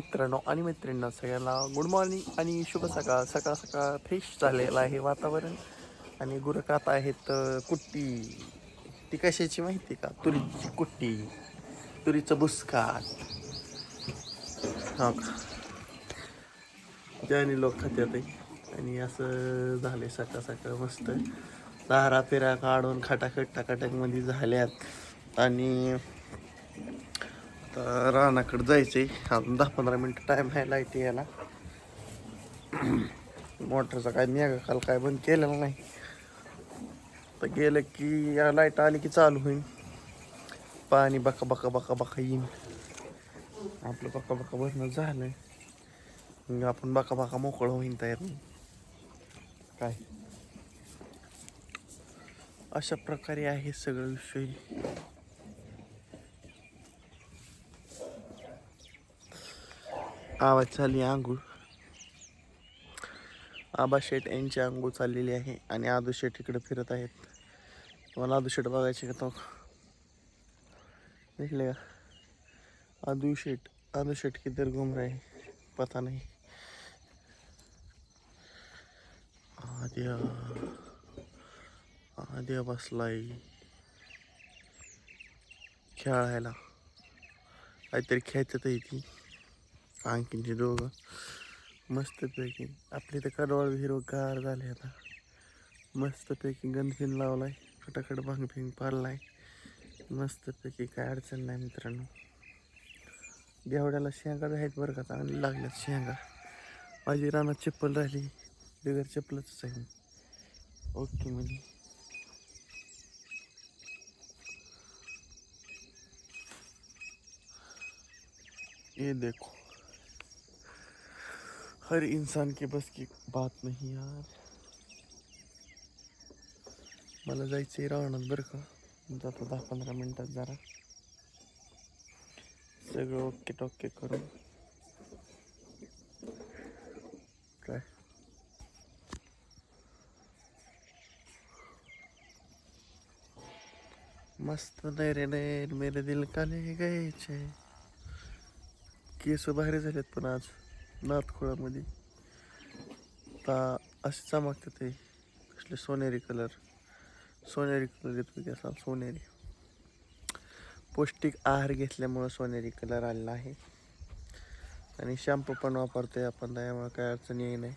मित्रांनो आणि मैत्रिणींना सगळ्यांना गुड मॉर्निंग आणि शुभ सकाळ. सकाळ सकाळ फ्रेश झालेलं आहे वातावरण. आणि गुरकात आहेत कुट्टी. ती कशाची माहिती का? तुरीची कुट्टी. तुरीचं बुसकाट हो का? त्याने लोक खात्यात आहे. आणि असं झाले सकाळ सकाळ मस्त. दारा फेऱ्या काढून खटाखट टाकाटकमध्ये झाल्यात. आणि आता रानाकडे जायचंय. अजून दहा पंधरा मिनटं टाइम आहे लाइट यायला. मोटरचा काय मेगा काल काय बंद केलेलं नाही. तर गेलं की या लाइट आली की चालू होईल. पाणी बका बका बका बका येईन. आपलं बका बका भरणं झालंय. मग आपण बका बका मोकळं होईन तयार काय? अशा प्रकारे आहे सगळं विषय. आवाज चालली आंघोळ. आबा शेठ यांची आंघोळ चाललेली आहे आणि आदू शेठ इकडे फिरत आहेत. तुम्हाला आदू शेठ बघायचे का तो? देखले का? आदू शेठ आदू शेठ किधर घूम रहे पता नाही. आद्या आद्या बसलाय. खेळायला. काहीतरी खेळतात ती. आणखी दोघं. मस्तपैकी. आपली तर कडवाळ हिरवगार झाले आता. मस्तपैकी गंदफिन लावलाय. खटाखट भांग फिंग पारलाय मस्तपैकी काय अडचण नाही मित्रांनो. देवड्याला शेंगा आहेत बरं का चांगली लागल्यात शेंगा. माझी रानात चप्पल राहिली. बिगर चप्पलच आहे. ओके म्हणजे ये देखो. हर इंसान के बस की बात नहीं यार। मला जायचंय राहणार बरं का? म्हणजे जातो दहा पंधरा मिनिटात जरा. सगळं ओके टोके करून. काय? मस्त नाही रे मेरे दिल का ले गए छे. केस बाहेर झालेत पण आज. नातखोळामध्ये आता असे चमकतात ते. कसले सोनेरी कलर सोनेरी कलर येतो की असा सोनेरी. पौष्टिक आहार घेतल्यामुळं सोनेरी कलर आलेला आहे आणि शॅम्पू पण वापरतोय आपण त्यामुळे काय अडचण येई नाही.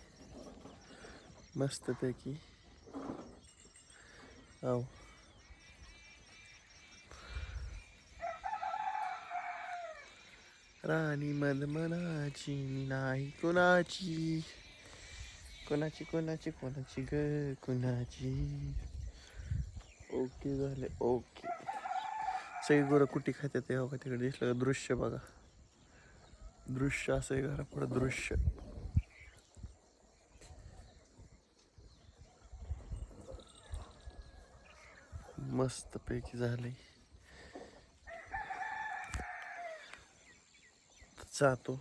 मस्तपैकी. हो राणी मनमनाची नाही कोणाची. कोणाची कोणाची कोणाची ग कोणाची? ओके झाले ओके. सगळी गोरं कुठे खात्यात ते बघा तिकडे दिसलं का दृश्य बघा. दृश्य असं आहे घरा पुढं दृश्य. मस्त पैकी झालंय. जातो.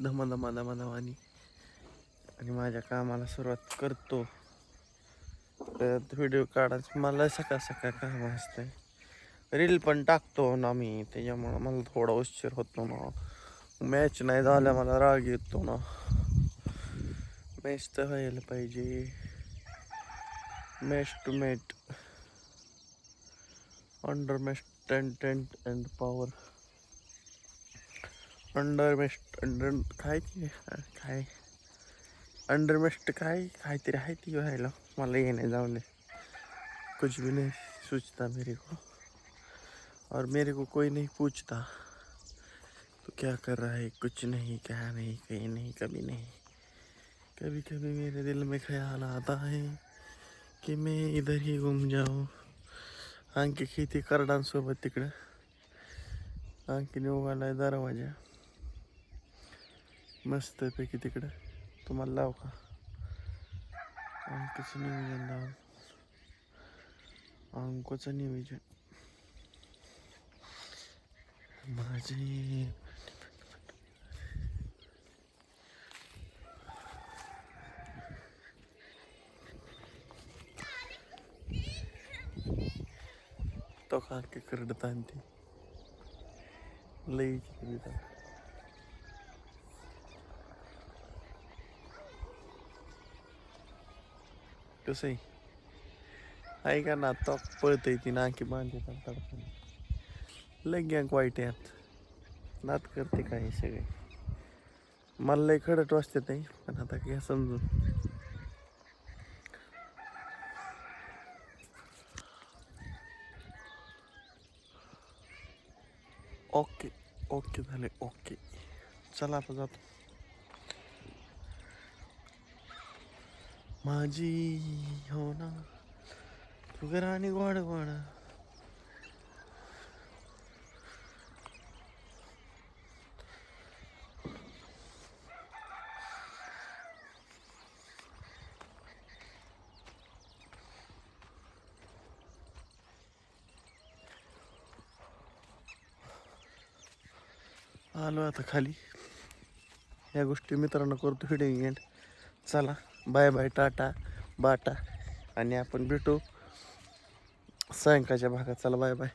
धमा धमा धमा धमानी. आणि माझ्या कामाला सुरुवात करतो. तर व्हिडिओ काढायचं. मला सकाळ सकाळ काम असतं रील पण टाकतो ना मी. त्याच्यामुळं मला थोडा उशीर होतो ना. मॅच नाही झाल्या मला राग येतो ना. मॅच तर व्हायला पाहिजे. Match to mat under match tent tent and power undermost, under काय ते काय अंडरमेस्ट काय काहीतरी आहे ती व्हायला मला ये नाही दे कुछ भी नहीं सोचता मेरे को। और मेरे को कोई नहीं पूछता। तो क्या कर रहा है? कुछ नहीं, क्या नहीं, कहीं नहीं, कभी नहीं। कभी कभी मेरे दिल में ख्याल आता है कि मैं इधर ही घूम जाऊँ। आणखी खेती करडांसोबत तिकडं। आणखी उघडलाय दरवाज़ा। मस्तपैकी तिकडं. तुम्हाला लाव का? अंकचं नियोजन लाव अंकोचं नियोजन. माझे तो कारखी करडता आणि आणते. लई कसं आहे? ऐका ना तो पळतय ती नाकी बांधते तडतडपणे लय गँग वाईट यात नात करते काय हे सगळे. मला लय खडट वाचते नाही पण आता काय समजून. ओके ओके झाले ओके. चला आता जातो. माझी हो ना. तू आणि गोड गोड. आलो आता खाली. या गोष्टी मित्रांनो करतो हिडिंग एंड. चला. Bye bye tata Bata. आणि आपण भेटू सायंकाळच्या भागात. चला बाय बाय.